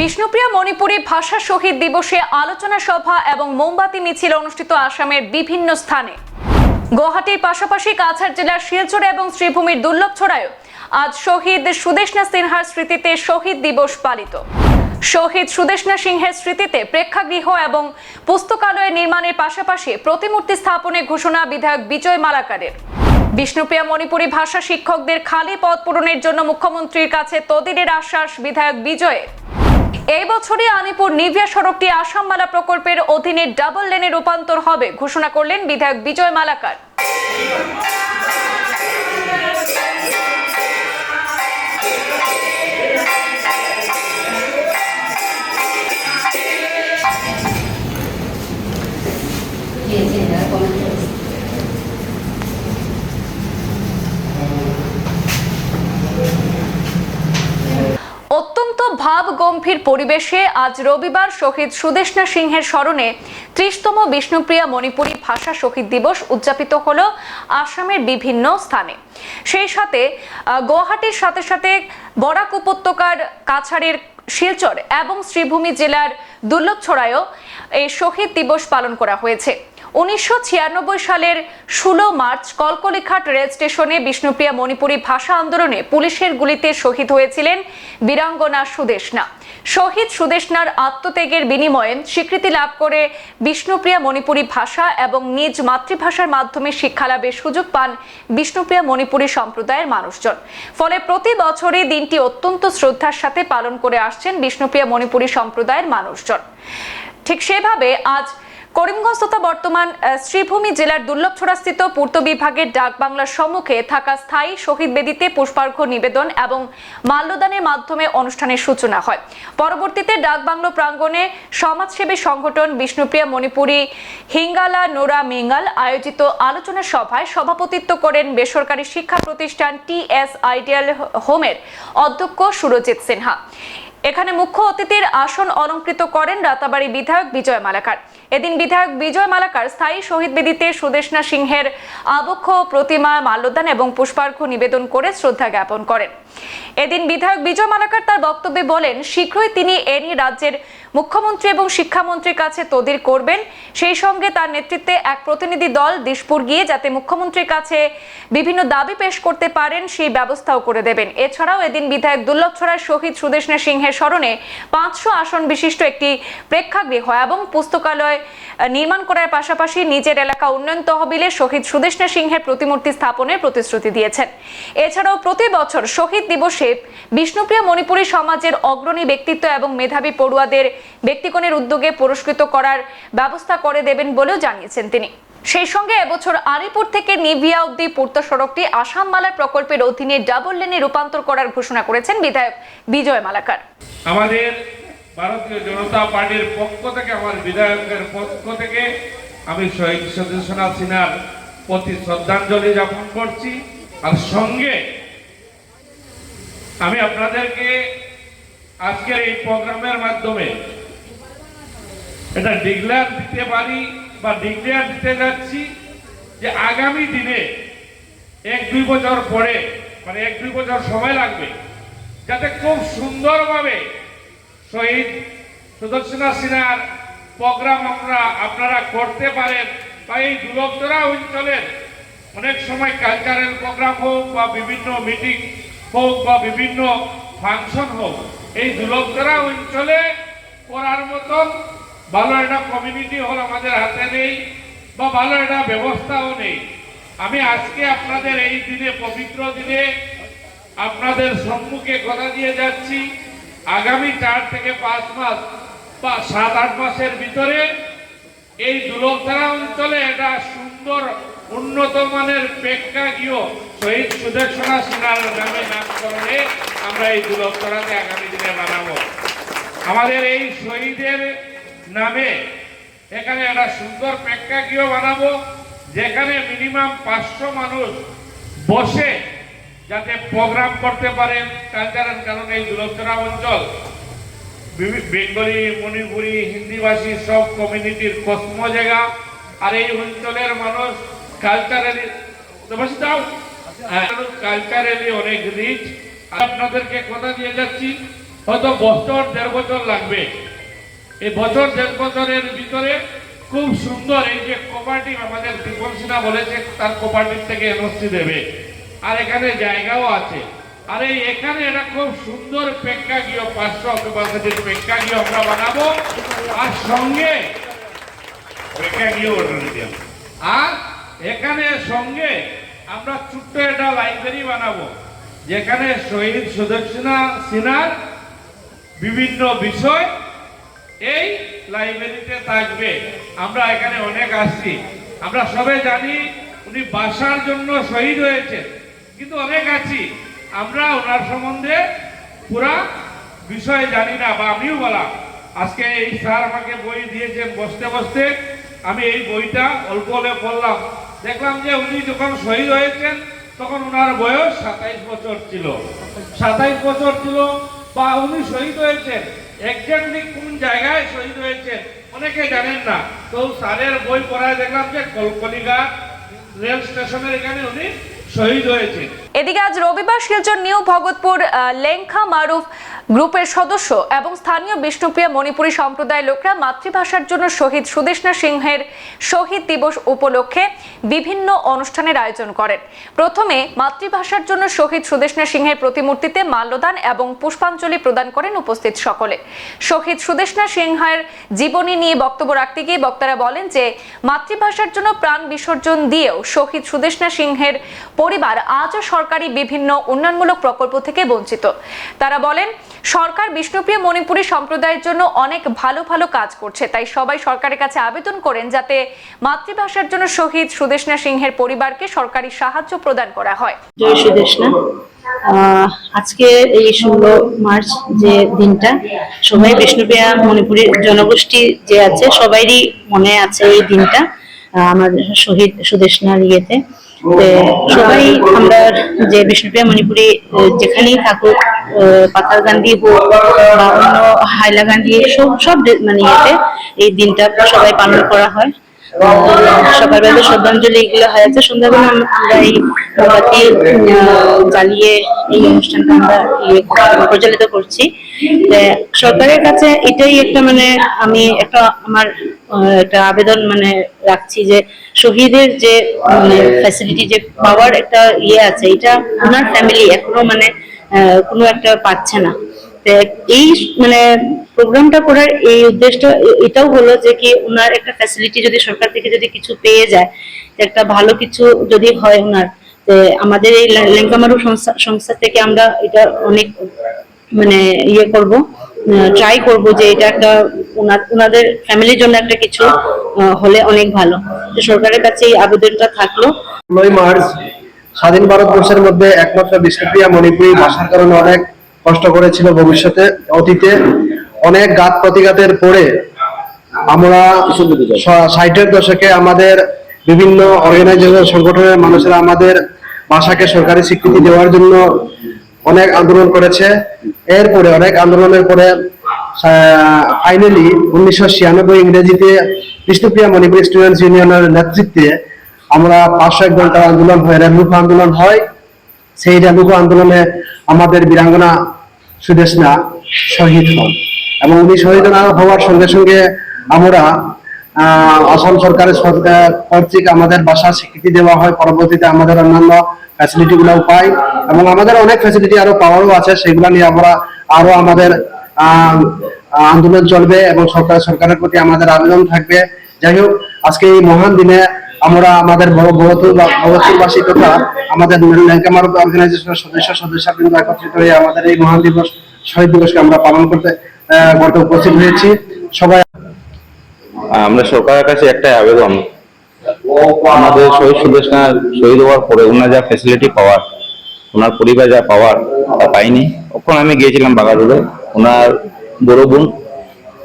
বিষ্ণুপ্রিয়া মণিপুরী ভাষা শহীদ দিবসে আলোচনা সভা এবং মোমবাতি মিছিল অনুষ্ঠিত আসামের বিভিন্ন স্থানে। গুয়াহাটির পাশাপাশি কাছাড় জেলার শিলচরে এবং শ্রীভূমির দুর্লভছড়ায় আজ শহীদ সুদেশনা সিনহার স্মৃতিতে শহীদ দিবস পালিত। শহীদ সুদেশনা সিংহের স্মৃতিতে প্রেক্ষাগৃহ এবং পুস্তকালয় নির্মাণের পাশাপাশি প্রতিমূর্তি স্থাপনে ঘোষণা বিধায়ক বিজয় মালাকারের। বিষ্ণুপ্রিয়া মণিপুরী ভাষা শিক্ষকদের খালি পদ পূরণের জন্য মুখ্যমন্ত্রীর কাছে তদিরের আশ্বাস বিধায়ক বিজয়ের। এই বছরই আনিপুর নিভিয়া সড়কটি আসামমালা প্রকল্পের অধীনে ডাবল লেনে রূপান্তর হবে, ঘোষণা করলেন বিধায়ক বিজয় মালাকার। ভাব গম্ভীর পরিবেশে আজ রবিবার শহীদ সুদেশনা সিংহের স্মরণে ত্রিশতম বিষ্ণুপ্রিয়া মণিপুরী ভাষা শহীদ দিবস উদযাপিত হল আসামের বিভিন্ন স্থানে। সেই সাথে গুয়াহাটির সাথে সাথে বরাক উপত্যকার কাছাড়ের শিলচর এবং শ্রীভূমি জেলার দুর্লভছড়ায়ও এই শহীদ দিবস পালন করা হয়েছে। উনিশশো ছিয়ানব্বই সালের ষোলো মার্চ কলকলিঘাট রেল স্টেশনে বিষ্ণুপ্রিয়া মণিপুরী ভাষা আন্দোলনে পুলিশের গুলিতে শহীদ হয়েছিলেন বীরাঙ্গনা সুদেশনা শহীদ সুদেশনার আত্মত্যাগের বিনিময়ে স্বীকৃতি লাভ করে বিষ্ণুপ্রিয়া মণিপুরী ভাষা এবং নিজ মাতৃভাষার মাধ্যমে শিক্ষালাভের সুযোগ পান বিষ্ণুপ্রিয়া মণিপুরী সম্প্রদায়ের মানুষজন। ফলে প্রতি বছরই দিনটি অত্যন্ত শ্রদ্ধার সাথে পালন করে আসছেন বিষ্ণুপ্রিয়া মণিপুরী সম্প্রদায়ের মানুষজন। ঠিক সেভাবে আজ করিমগঞ্জ তথা বর্তমান শ্রীভূমি জেলার দুর্লভছড়াস্থিত পূর্ত বিভাগের ডাক বাংলার সম্মুখে থাকা স্থায়ী শহীদ বেদিতে পুষ্পার্ঘ্য নিবেদন এবং মাল্যদানের মাধ্যমে অনুষ্ঠানের সূচনা হয়। পরবর্তীতে ডাক বাংলো প্রাঙ্গণে সমাজসেবী সংগঠন বিষ্ণুপ্রিয়া মণিপুরী, হিঙ্গালা নোরা মিঙ্গাল আয়োজিত আলোচনা সভায় সভাপতিত্ব করেন বেসরকারি শিক্ষা প্রতিষ্ঠান টি এস আইডিয়াল হোমের অধ্যক্ষ সুরজিৎ সিনহা। এখানে মুখ্য অতিথির আসন অলঙ্কৃত করেন রাতাবাড়ি বিধায়ক বিজয় মালাকার। এদিন বিধায়ক বিজয় মালাকার স্থায়ী শহীদ বেদিতে সুদেশনা সিংহের আবক্ষ, প্রতিমা, মাল্যদান এবং পুষ্পার্ঘ্য নিবেদন করে শ্রদ্ধা জ্ঞাপন করেন। এদিন বিধায়ক বিজয় মালাকার তার বক্তব্যে বলেন, শীঘ্রই তিনি এনি রাজ্যের মুখ্যমন্ত্রী এবং শিক্ষামন্ত্রীর কাছে তদির করবেন। সেই সঙ্গে তার নেতৃত্বে এক প্রতিনিধি দল দিশপুর গিয়ে যাতে মুখ্যমন্ত্রীর কাছে বিভিন্ন দাবি পেশ করতে পারেন, সেই ব্যবস্থাও করে দেবেন। এছাড়াও এদিন বিধায়ক দুর্লভছড়ার শহীদ সুদেশনা সিংহের স্মরণে পাঁচশো আসন বিশিষ্ট একটি প্রেক্ষাগৃহ এবং পুস্তকালয় নির্মাণ করার পাশাপাশি নিজের এলাকা উন্নয়ন তহবিলে শহীদ সুদেশনা সিংহের প্রতিমূর্তি স্থাপনের প্রতিশ্রুতি দিয়েছেন। এছাড়াও প্রতি বছর শহীদ দিবসে বিষ্ণুপ্রিয়া মণিপুরী সমাজের অগ্রণী ব্যক্তিত্ব এবং মেধাবী পড়ুয়াদের ব্যক্তিগণের উদ্যোগে পুরস্কৃত করার ব্যবস্থা করে দেবেন বলেও জানিয়েছেন তিনি। সেই সঙ্গে এবছর আলিপুর থেকে নিভিয়া অব্দি পূর্ত সড়কটি আসাম মালার প্রকল্পের অধীনে ডাবল লেনে রূপান্তর করার ঘোষণা করেছেন বিধায়ক বিজয় মালাকার। আমাদের ভারতীয় জনতা পার্টির পক্ষ থেকে, আমার বিধায়কের পক্ষ থেকে আমি শহীদ সদস্যনাথ সিনহার প্রতি শ্রদ্ধাঞ্জলি জ্ঞাপন করছি। আর সঙ্গে আমি আপনাদেরকে আজকের এই প্রোগ্রামের মাধ্যমে এটা ডিক্লেয়ার দিতে পারি বা ডিক্লেয়ার দিতে যাচ্ছি যে আগামী দিনে এক দুই বছর পরে মানে এক দুই বছর সময় লাগবে, যাতে খুব সুন্দরভাবে শহীদ সুদর্শনা সিনহার প্রোগ্রাম আমরা, আপনারা করতে পারেন বা এই দুলকতরা অঞ্চলের অনেক সময় কালচারাল প্রোগ্রাম হোক বা বিভিন্ন মিটিং হোক বা বিভিন্ন ফাংশন হোক, এই দুলকতরা অঞ্চলে করার মতন ভালো একটা কমিউনিটি হল আমাদের হাতে নেই বা ভালো একটা ব্যবস্থাও নেই। আমি আজকে আপনাদের এই দিনে, পবিত্র দিনে আপনাদের সম্মুখে কথা দিয়ে যাচ্ছি। আগামী চার থেকে পাঁচ মাস বা সাত আট মাসের ভিতরে এই দুলকধারা অঞ্চলে একটা সুন্দর, উন্নত মানের প্রেক্ষাগৃহ শহীদ সুদর্শনা সিনহার নামে নামকরণে আমরা এই দুলকধারাতে আগামী দিনে বানাবো। আমাদের এই শহীদের নামে। এখানে একটা সুন্দর প্রেক্ষাগৃহ বানাবো, যেখানে মিনিমাম পাঁচশো মানুষ বসে যাতে প্রোগ্রাম করতে পারেন কালচারাল কারণ এই দুলক্ষরা অঞ্চল বেঙ্গলি, মণিপুরি, হিন্দিভাষী সব কমিউনিটির কসমো জায়গা। আর এই অঞ্চলের মানুষ কালচারালি দাও কালচারালি অনেক রিচ আপনাদেরকে কথা দিয়ে যাচ্ছি। হয়তো বছর দেড় বছর লাগবে। এই বছর দেড় বছরের ভিতরে খুব সুন্দর এই যে কোপারেটিভ আমাদের দীপন সিনহা বলেছে তার কোপারেটিভ থেকে এনওসি দেবে। আর এখানে জায়গাও আছে। আর এই এখানে এটা খুব সুন্দর প্রেক্ষাগৃহ পাঁচশো ক্যাপাসিটির প্রেক্ষাগৃহ আমরা বানাবো। আর সঙ্গে প্রেক্ষাগৃহ আর এখানে সঙ্গে আমরা ছোট্ট একটা লাইব্রেরি বানাবো যেখানে শহীদ সুদর্শনা সিনহার বিভিন্ন বিষয় এই লাইব্রেরিতে থাকবে। আমরা এখানে অনেক আসছি। আমরা সবাই জানি উনি বাসার জন্য শহীদ হয়েছে কিন্তু অনেক আছি। আমরা ওনার সম্বন্ধে পুরা বিষয় জানি না বা আমিও বলা আজকে এই স্যার আমাকে বই দিয়েছেন বসতে বসতে। আমি এই বইটা অল্প অল্প পড়লাম। দেখলাম যে উনি যখন শহীদ হয়েছেন, তখন ওনার বয়স সাতাইশ বছর ছিল। সাতাইশ বছর ছিল বা উনি শহীদ হয়েছেন। একজাক্টলি কোন জায়গায় শহীদ হয়েছেন, অনেকে জানেন না। তো স্যারের বই পড়ায় দেখলাম যে কলকলিগা রেল স্টেশনের এখানে উনি শহীদ হয়েছেন। এদিকে আজ রবিবার শিলচর নিউ ভগতপুর লেংখা মারুফ গ্রুপের সদস্য এবং স্থানীয় বিষ্ণুপ্রিয়া মণিপুরী সম্প্রদায়ের লোকরা মাতৃভাষার জন্য শহীদ সুদেশনা সিংহের শহীদ দিবস উপলক্ষে বিভিন্ন অনুষ্ঠানের আয়োজন করেন। প্রথমে মাতৃভাষার জন্য শহীদ সুদেশনা সিংহের প্রতিমূর্তিতে মাল্যদান এবং পুষ্পাঞ্জলি প্রদান করেন উপস্থিত সকলে। শহীদ সুদেশনা সিংহের জীবনী নিয়ে বক্তব্য রাখতে গিয়ে বক্তারা বলেন যে, মাতৃভাষার জন্য প্রাণ বিসর্জন দিয়েও শহীদ সুদেশনা সিংহের পরিবার আজও সরকারি বিভিন্ন উন্নয়নমূলক প্রকল্প থেকে বঞ্চিত। তারা বলেন, সরকার বিষ্ণুপ্রিয় মণিপুরী সম্প্রদায়ের জন্য অনেক ভালো ভালো কাজ করছে, তাই সবাই সরকারের কাছে আবেদন করেন যাতে মাতৃভাষার জন্য শহীদ সুদেশনা সিংহের পরিবারকে সরকারি সাহায্য প্রদান করা হয়। আজকে এই ষোলো মার্চ যে দিনটা, সবাই বিষ্ণুপ্রিয়া মণিপুরের জনগোষ্ঠী যে আছে সবারই মনে আছে এই দিনটা আমার শহীদ সুদেশনার ইয়েতে। সবাই আমরা যে বিষ্ণুপ্রিয়া মণিপুরে যেখানেই থাকুক পাতাল গান্ধী হোক বা অন্য হাইলাকান্দি সব সব মানে ইয়েতে এই দিনটা সবাই পালন করা হয়। সকালবেলা শ্রদ্ধাঞ্জলি এগুলো হয়ে যাচ্ছে। সন্ধ্যাবেলা আমরা এই মোমবাতি জ্বালিয়ে এই অনুষ্ঠানটা আমরা ইয়ে প্রচলিত করছি। সরকারের কাছে এটাই একটা মানে আমি একটা আমার একটা আবেদন মানে রাখছি যে শহীদের যে মানে ফ্যাসিলিটি যে পাওয়ার একটা ইয়ে আছে, এটা ওনার ফ্যামিলি এখনও মানে কোনো একটা পাচ্ছে না। এই মানে প্রোগ্রামটা করার এই উদ্দেশ্যটা এটাও হলো যে কি ওনার একটা ফ্যাসিলিটি যদি সরকার থেকে যদি কিছু পেয়ে যায় একটা ভালো কিছু যদি হয় ওনার আমাদের এই লেঙ্কামারু সংস্থা থেকে আমরা এটা অনেক মানে ইয়ে করব ট্রাই করব যে এটা একটা ওনা- ওনাদের ফ্যামিলির জন্য একটা কিছু হলে অনেক ভালো। সরকারের কাছে এই আবেদনটা থাকল। ষোলোই মার্চ, স্বাধীন ভারতবর্ষের মধ্যে একমাত্র বিষ্ণুপ্রিয়া মণিপুরী ভাষার কারণে অনেক কষ্ট করেছিল ভবিষ্যতে, অতীতে অনেক গাত প্রতিঘাতের পরে আমরা ষাটের দশকে আমাদের বিভিন্ন অর্গানাইজেশন সংগঠনের মানুষেরা আমাদের ভাষাকে সরকারি স্বীকৃতি দেওয়ার জন্য অনেক আন্দোলন করেছে। এরপরে অনেক আন্দোলনের পরে ফাইনালি উনিশশো ছিয়ানব্বই ইংরেজিতে বিষ্ণুপ্রিয়া মণিপুর স্টুডেন্টস ইউনিয়নের নেতৃত্বে আমরা পাঁচশো এক ঘণ্টার আন্দোলন হয় রেলুক আন্দোলন হয়। সেই রেলুক আন্দোলনে আমাদের বীরাঙ্গনা সুদেশনা শহীদ হন। এবং উনি শহীদ না- হওয়ার সঙ্গে সঙ্গে আমরা আসাম সরকারের সরকার কর্তৃক আমাদের ভাষা স্বীকৃতি দেওয়া হয়। পরবর্তীতে আমাদের অন্যান্য ফ্যাসিলিটি গুলো পাই এবং আমাদের অনেক ফ্যাসিলিটি আরও পাওয়ারও আছে। সেগুলো নিয়ে আমরা আরও আমাদের আন্দোলন চলবে এবং সরকার, সরকারের প্রতি আমাদের আবেদন থাকবে। যাই হোক, আজকে এই মহান দিনে আমরা আমাদের ভগতুরবাসী তথা আমাদের ল্যাঙ্কামার অর্গানাইজেশনের সদস্য সদস্য বৃন্দ একত্রিত হয়ে আমাদের এই মহান দিবস, শহীদ দিবসকে আমরা পালন করতে করতে উপস্থিত হয়েছি। সবাই আমরা সরকারের কাছে একটাই আবেদন। আমাদের শহীদ সুদেশনা শহীদ হওয়ার পরে ওনার যা ফ্যাসিলিটি পাওয়ার, ওনার পরিবার যা পাওয়ার তা পাইনি। তখন আমি গিয়েছিলাম বাগারুড়ে ওনার বড় বোন,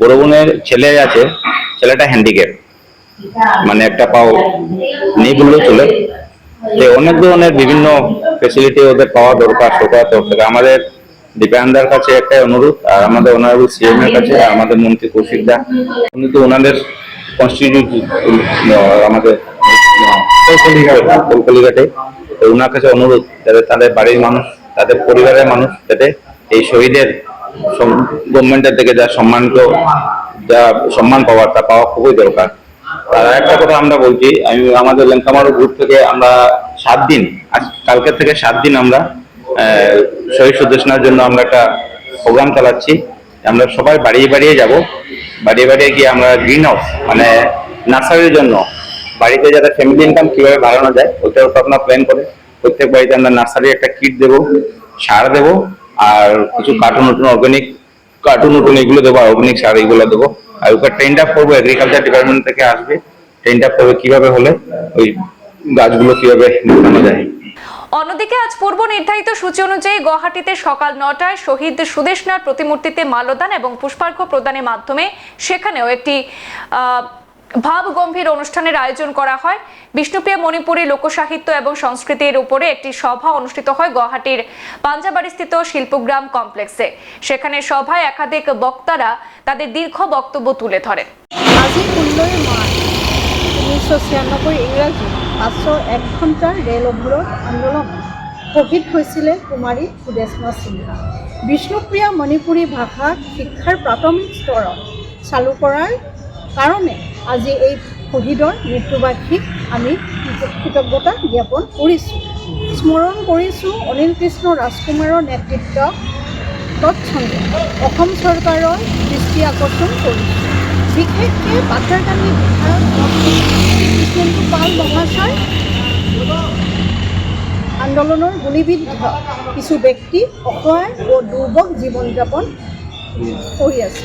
বড় বোনের ছেলে আছে, ছেলেটা হ্যান্ডিক্যাপ মানে একটা পাও নেই বললেও চলে। তো অনেক ধরনের বিভিন্ন ফেসিলিটি ওদের পাওয়া দরকার সরকার তরফ থেকে আমাদের দীপায়নদার কাছে একটাই অনুরোধ, আর আমাদের অনারেবল সিএম এর কাছে, আর আমাদের মন্ত্রী কৌশিক দা। উনি তো ওনাদের কনস্টিটিউট আমাদের কলকালিঘাটে ওনার কাছে অনুরোধ, যাতে তাদের বাড়ির মানুষ, তাদের পরিবারের মানুষ যাতে এই শহীদের গভর্নমেন্টের থেকে যা সম্মানিত যা সম্মান পাওয়ার, তা পাওয়া খুবই দরকার। আর একটা কথা আমরা বলছি, আমি আমাদের লেঙ্কামারু গ্রুপ থেকে আমরা সাত দিন, আজ কালকের থেকে সাত দিন আমরা শহীদ সুদেশনার জন্য আমরা একটা প্রোগ্রাম চালাচ্ছি। আমরা সবাই বাড়িয়ে বাড়িয়ে যাব। বাড়িয়ে বাড়িয়ে গিয়ে আমরা গ্রিন হাউস মানে নার্সারির জন্য, বাড়িতে যাতে ফ্যামিলি ইনকাম কীভাবে বাড়ানো যায়, ওটার উপর আপনার প্ল্যান করে প্রত্যেক বাড়িতে আমরা নার্সারি একটা কিট দেবো, সার দেবো, আর কিছু কার্টুন নতুন অর্গানিক কার্টুন নতুন এগুলো দেবো, আর অর্গানিক সার এগুলো দেবো। আর ওকে ট্রেন্ড আপ করব এগ্রিকালচার ডিপার্টমেন্ট থেকে আসবে। ট্রেন্ড আপ করবে কীভাবে হলে, ওই গাছগুলো কীভাবে লাগানো যায়। অন্যদিকে আজ পূর্ব নির্ধারিত সূচি অনুযায়ী গুয়াহাটিতে সকাল নটায় শহীদ সুদেশনার প্রতিমূর্তিতে মাল্যদান এবং পুষ্পার্ঘ্য প্রদানের মাধ্যমে সেখানেও একটি আহ, ভাব গম্ভীর অনুষ্ঠানের আয়োজন করা হয়। বিষ্ণুপ্রিয়া মণিপুরী লোকসাহিত্য এবং সংস্কৃতির উপরে একটি সভা অনুষ্ঠিত হয় গুয়াহাটির পাঞ্জাবাড়িস্থিত শিল্পগ্রাম কমপ্লেক্সে। সেখানে সভায় একাধিক বক্তারা তাদের দীর্ঘ বক্তব্য তুলে ধরেন। আজি ষোল্লই মাৰ্চ ঊনৈছশ ছিয়ান্নব্বৈ ইংৰাজী পাঁচশো এক ঘণ্টাৰ ৰেল অৱৰোধ আন্দোলনত শ্বহীদ হৈছিলে কুমাৰী সুদেশনা সিনহা। বিষ্ণুপ্ৰিয়া মণিপুৰী ভাষাক শিক্ষাৰ প্ৰাথমিক স্তৰত চালু কৰাৰ কাৰণে আজি এই শ্বহীদৰ মৃত্যুবাৰ্ষিক আমি কৃতজ্ঞতা জ্ঞাপন কৰিছোঁ স্মৰণ কৰিছোঁ অনিল কৃষ্ণ ৰাজকুমাৰৰ নেতৃত্বত তৎসঙ্গে অসম চৰকাৰৰ দৃষ্টি আকৰ্ষণ কৰিছোঁ। বিশেষকৈ পাথাৰকান্দি বিধায়ক পাল মহাশয় আন্দোলনৰ গুলিবিদ্ধ কিছু ব্যক্তি অসহায় ও দুৰ্ভোগ জীৱন যাপন কৰি আছে।